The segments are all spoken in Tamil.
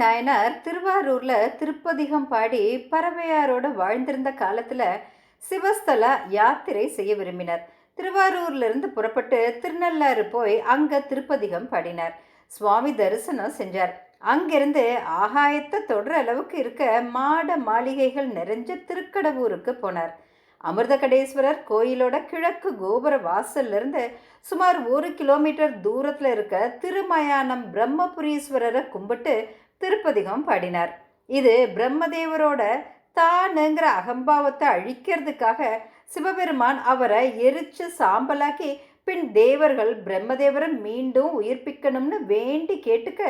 நாயனார் திருவாரூரில் திருப்பதிகம் பாடி பறவையாரோட வாழ்ந்திருந்த காலத்தில் சிவஸ்தல யாத்திரை செய்ய விரும்பினார். திருவாரூர்ல இருந்து புறப்பட்டு திருநள்ளாறு போய் அங்கே திருப்பதிகம் பாடினார். சுவாமி தரிசனம் செஞ்சார். அங்கிருந்து ஆகாயத்தை தொடர அளவுக்கு இருக்க மாட மாளிகைகள் நிறைஞ்ச திருக்கடவூருக்கு போனார். அமிர்தகடேஸ்வரர் கோயிலோட கிழக்கு கோபுர வாசல்ல இருந்து சுமார் ஒரு கிலோமீட்டர் தூரத்தில் இருக்க திருமயானம் பிரம்மபுரீஸ்வரரை கும்பிட்டு திருப்பதிகம் பாடினார். இது பிரம்மதேவரோட தானுங்கிற அகம்பாவத்தை அழிக்கிறதுக்காக சிவபெருமான் அவரை எரிச்சு சாம்பலாக்கி பின் தேவர்கள் பிரம்மதேவரை மீண்டும் உயிர்ப்பிக்கணும்னு வேண்டி கேட்டுக்க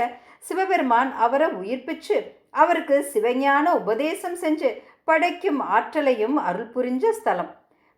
சிவபெருமான் அவரை உயிர்ப்பிச்சு அவருக்கு சிவஞான உபதேசம் செஞ்சு படைக்கும் ஆற்றலையும் அருள் புரிஞ்ச ஸ்தலம்.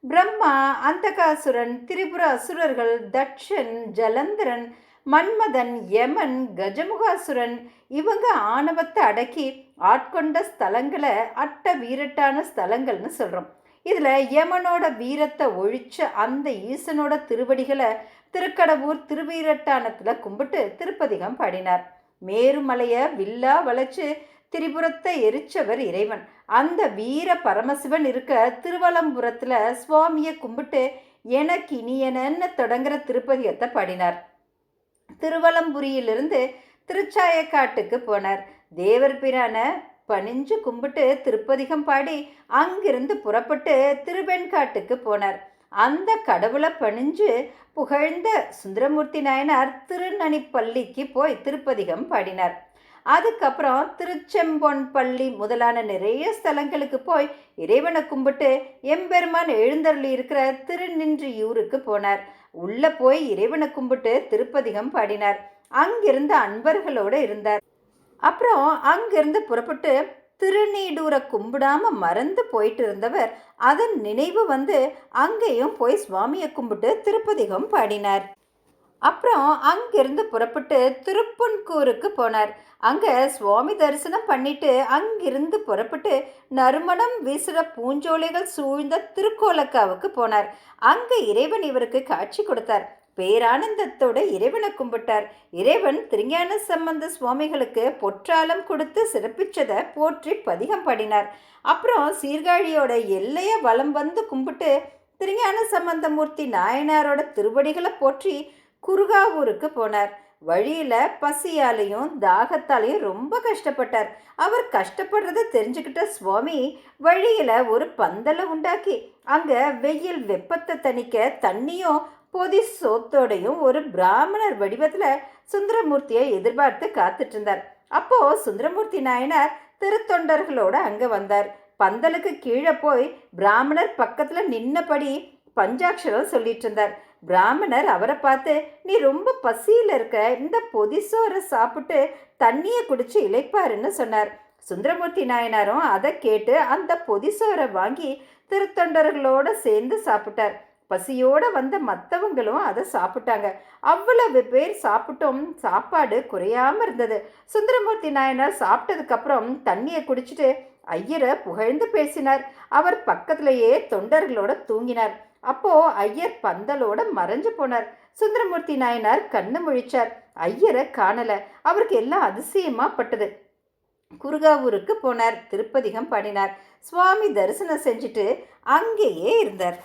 பிரம்மா அந்தகாசுரன் திரிபுர அசுரர்கள் தட்சன் ஜலந்தரன் மன்மதன் யமன் கஜமுகாசுரன் இவங்க ஆணவத்தை அடக்கி ஆட்கொண்ட ஸ்தலங்களை அட்ட வீரட்டான ஸ்தலங்கள்னு சொல்கிறோம் இதில் யமனோட வீரத்தை ஒழிச்ச அந்த ஈசனோட திருவடிகளை திருக்கடவூர் திருவீரட்டானத்தில் கும்பிட்டு திருப்பதிகம் பாடினார். மேருமலையை வில்லா வளைச்சு திரிபுரத்தை எரிச்சவர் இறைவன். அந்த வீர பரமசிவன் இருக்க திருவலம்புரத்தில் சுவாமியை கும்பிட்டு எனக்கு இனியனன்னு தொடங்குற திருப்பதிகத்தை பாடினார். திருவலம்புரியிலிருந்து திருச்சாயக்காட்டுக்கு போனார். தேவர் பிரான பணிஞ்சு கும்பிட்டு திருப்பதிகம் பாடி அங்கிருந்து புறப்பட்டு திருவெண்காட்டுக்கு போனார். அந்த கடவுளை பணிஞ்சு புகழ்ந்த சுந்தரமூர்த்தி நாயனார் திருநனிப்பள்ளிக்கு போய் திருப்பதிகம் பாடினார். அதுக்கப்புறம் திருச்செம்பொன் பள்ளி முதலான நிறைய ஸ்தலங்களுக்கு போய் இறைவனை கும்பிட்டு எம்பெருமான் எழுந்தருளி இருக்கிற திருநின்றியூருக்கு போனார். உள்ள போய் இறைவனை கும்பிட்டு திருப்பதிகம் பாடினார். அங்கிருந்த அன்பர்களோடு இருந்தார். அப்புறம் அங்கிருந்து புறப்பட்டு திருநீடூரை கும்பிடாம மறந்து போயிட்டு இருந்தவர் அதன் நினைவு வந்து அங்கேயும் போய் சுவாமியை கும்பிட்டு திருப்பதிகம் பாடினார். அப்புறம் அங்கிருந்து புறப்பட்டு திருப்பன்கூருக்கு போனார். அங்கே சுவாமி தரிசனம் பண்ணிட்டு அங்கிருந்து புறப்பட்டு நறுமணம் வீசுகிற பூஞ்சோலைகள் சூழ்ந்த திருக்கோலக்காவுக்கு போனார். அங்கே இறைவன் இவருக்கு காட்சி கொடுத்தார். பேரானந்தத்தோட இறைவனை கும்பிட்டார். இறைவன் திருஞான சம்பந்த சுவாமிகளுக்கு பொற்றாலம் கொடுத்து சிறப்பிச்சதை போற்றி பதிகம் பாடினார். அப்புறம் சீர்காழியோட எல்லையை வலம் வந்து கும்பிட்டு திருஞான சம்பந்தமூர்த்தி நாயனாரோட திருவடிகளை போற்றி குருகாவூருக்கு போனார். வழியில பசியாலையும் தாகத்தாலையும் ரொம்ப கஷ்டப்பட்டார். அவர் கஷ்டப்படுறத தெரிஞ்சுக்கிட்ட சுவாமி வழியில ஒரு பந்தலை உண்டாக்கி அங்க வெயில் வெப்பத்தை தணிக்க தண்ணியும் பொதி சோத்தோடையும் ஒரு பிராமணர் வடிவத்தில் சுந்தரமூர்த்தியை எதிர்பார்த்து காத்துட்டு இருந்தார். அப்போ சுந்தரமூர்த்தி நாயனார் திருத்தொண்டர்களோட அங்கே வந்தார். பந்தலுக்கு கீழே போய் பிராமணர் பக்கத்தில் நின்னபடி பஞ்சாட்சரம் சொல்லிட்டு இருந்தார் பிராமணர் அவரை பார்த்து நீ ரொம்ப பசியில் இருக்க. இந்த பொதிசோரை சாப்பிட்டு தண்ணியை குடிச்சு இழைப்பாருன்னு சொன்னார். சுந்தரமூர்த்தி நாயனாரும் அதை கேட்டு அந்த பொதிசோரை வாங்கி திருத்தொண்டர்களோட சேர்ந்து சாப்பிட்டார். பசியோடு வந்த மற்றவங்களும் அதை சாப்பிட்டாங்க. அவ்வளவு பேர் சாப்பிட்டும் சாப்பாடு குறையாமல் இருந்தது. சுந்தரமூர்த்தி நாயனார் சாப்பிட்டதுக்கப்புறம் தண்ணியை குடிச்சிட்டு ஐயரை புகழ்ந்து பேசினார். அவர் பக்கத்திலேயே தொண்டர்களோட தூங்கினார். அப்போது ஐயர் பந்தலோட மறைஞ்சு போனார். சுந்தரமூர்த்தி நாயனார் கண்ணு முழிச்சார். ஐயரை காணலை. அவருக்கு எல்லாம் அதிசயமாக பட்டது. குருகாவூருக்கு போனார். திருப்பதிகம் பாடினார். சுவாமி தரிசனம் செஞ்சுட்டு அங்கேயே இருந்தார்.